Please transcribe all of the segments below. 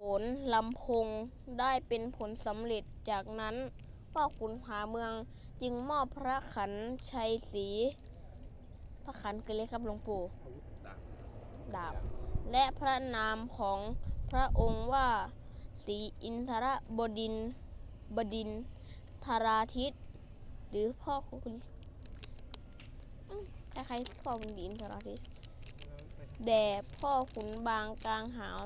ผลลำพงได้เป็นผลสำเร็จจากนั้นพ่อขุนผาเมืองจึงมอบพระขันชัยศรีพระขันคือเรียกครับหลวงปู่อาวุธดาบดาบ และพระนามของพระองค์ว่าศรีอินทรบดินทร์บดินทร์ธาราทิต หรือพ่อคุณอืมคล้ายๆพ่อคุณดินทราทิตแด่พ่อขุนบางกลางหาว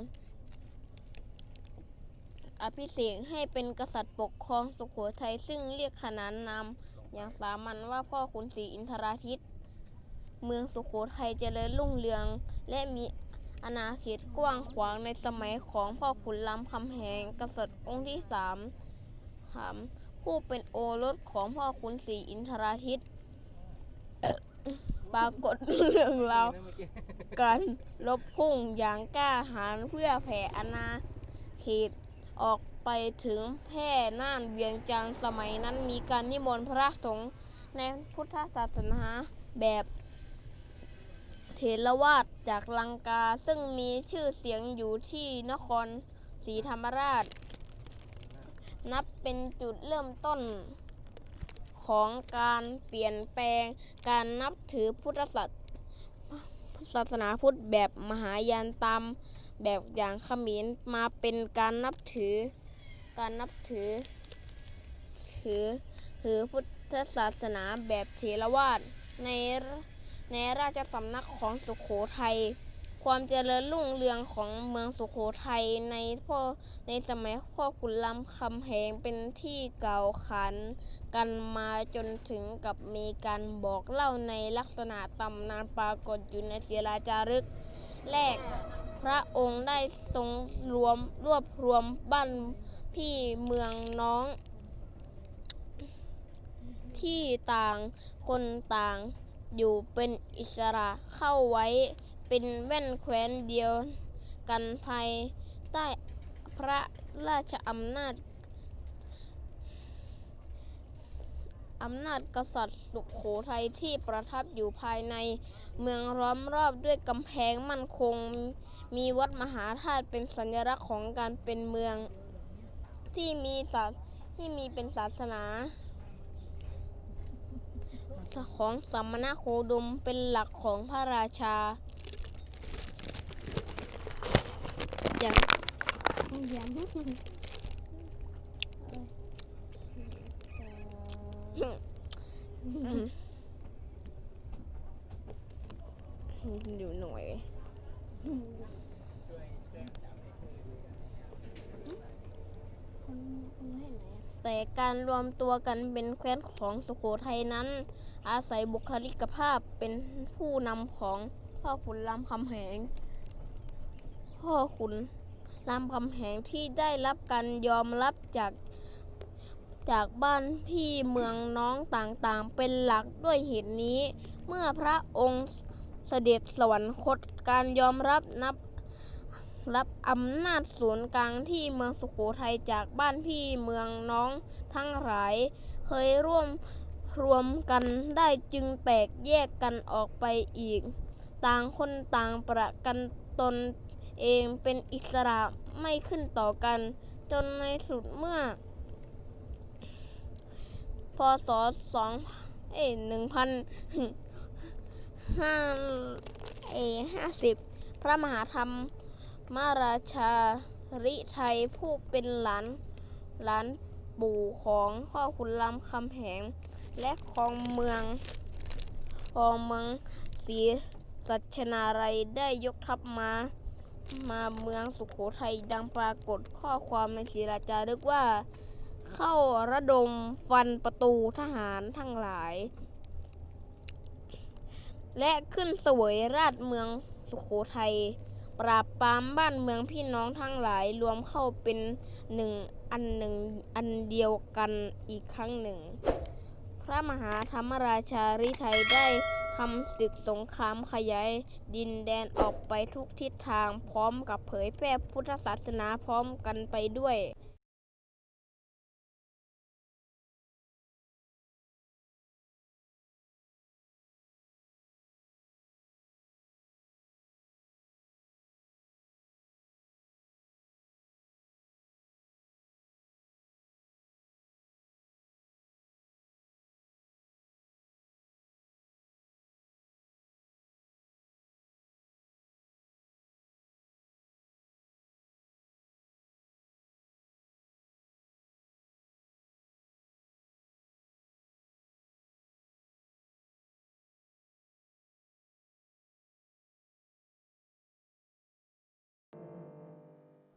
อภิเษกให้เป็นกษัตริย์ปกครองสุโขทัยซึ่งเรียกขนานนามอย่างสามัญว่าพ่อขุนศรีอินทราทิต เมืองสุโขทัยเจริญรุ่งเรือง และมีอาณาเขตกว้างขวางในสมัยของพ่อขุนรามคำแหงกษัตริย์องค์ที่สามถามผู้เป็นโอรสของพ่อขุนศรีอินทราทิต ปรากฏเรื่องราวการลบพุ่งอย่างกล้าหาญเพื่อแผ่อาณาเขต ออกไปถึงแพร่น่านเวียงจันทร์สมัยนั้นมีการนิมนต์พระสงฆ์ในพุทธศาสนาแบบเถรวาทจากลังกาซึ่งมีชื่อเสียงอยู่ที่นครศรีธรรมราช นับเป็นจุดเริ่มต้นของการเปลี่ยนแปลงการนับถือพุทธศาสนาพุทธแบบมหายานตาม แบบอย่างเขมรมาเป็นการนับถือ การนับถือ ถือถือพุทธศาสนาแบบเถรวาทในในราชสำนักของสุขโขทัยความเจริญรุ่งเรืองของเมืองสุโขทัยในพ่อในสมัยพ่อขุนรามคำแหงเป็นที่เก่าขานกันมาจนถึงกับมีการบอกเล่าในลักษณะตำนานปรากฏอยู่ในศิลาจารึกแรก พระองค์ได้ทรงรวมรวบรวมบ้านพี่เมืองน้อง ที่ต่างคนต่างอยู่เป็นอิสระเข้าไว้เป็นแว่นแคว้นเดียวกันภายใต้พระราชอำนาจ อำนาจกษัตริย์สุขโขทัยที่ประทับอยู่ภายใน เมืองล้อมรอบด้วยกำแพงมั่นคง มีวัดมหาธาตุเป็นสัญลักษณ์ของการเป็นเมือง ที่มีศาสที่มีเป็นศาสนา ของสมมนาโคดมเป็นหลักของพระราชา อย่างอย่าง อยู่หน่วยแต่การรวมตัวกันเป็นแคว้นของสุโขทัยนั้น อาศัยบุคลิกภาพเป็นผู้นำของพ่อขุนรามคำแหง พ่อขุนรามคำแหงที่ได้รับการยอมรับจาก จากบ้านพี่เมืองน้องต่างๆ เป็นหลักด้วยเหตุนี้ เมื่อพระองค์เสด็จสวรรคตการยอมรับนับรับอำนาจศูนย์กลางที่เมืองสุโขทัยจากบ้านพี่เมืองน้องทั้งหลาย เคยร่วมรวมกันได้จึงแตกแยกกันออกไปอีก ต่างคนต่างประกันตนเองเป็นอิสระไม่ขึ้นต่อกัน จนในสุดเมื่อ ศสองเอ้หนึ่งพันห้าเอห้าสิบพระมหาธรรมมาราชาริไทยผู้เป็นหลานหลานปู่ของพ่อขุนรามคำแหง และของเมืองของเมืองศรีสัชนาลัยได้ยกทัพมา มาเมืองสุขโขทัยดังปรากฏข้อความในศิลาจารึกว่า เข้าระดมฟันประตูทหารทั้งหลาย และขึ้นสวยราชเมืองสุขโขทัยปราบปรามบ้านเมืองพี่น้องทั้งหลายรวมเข้าเป็นหนึ่งอันหนึ่งอันเดียวกันอีกครั้งหนึ่ง พระมหาธรรมราชาริไทยได้ทำศึกสงครามขยายดินแดนออกไปทุกทิศทางพร้อมกับเผยแพร่พุทธศาสนาพร้อมกันไปด้วย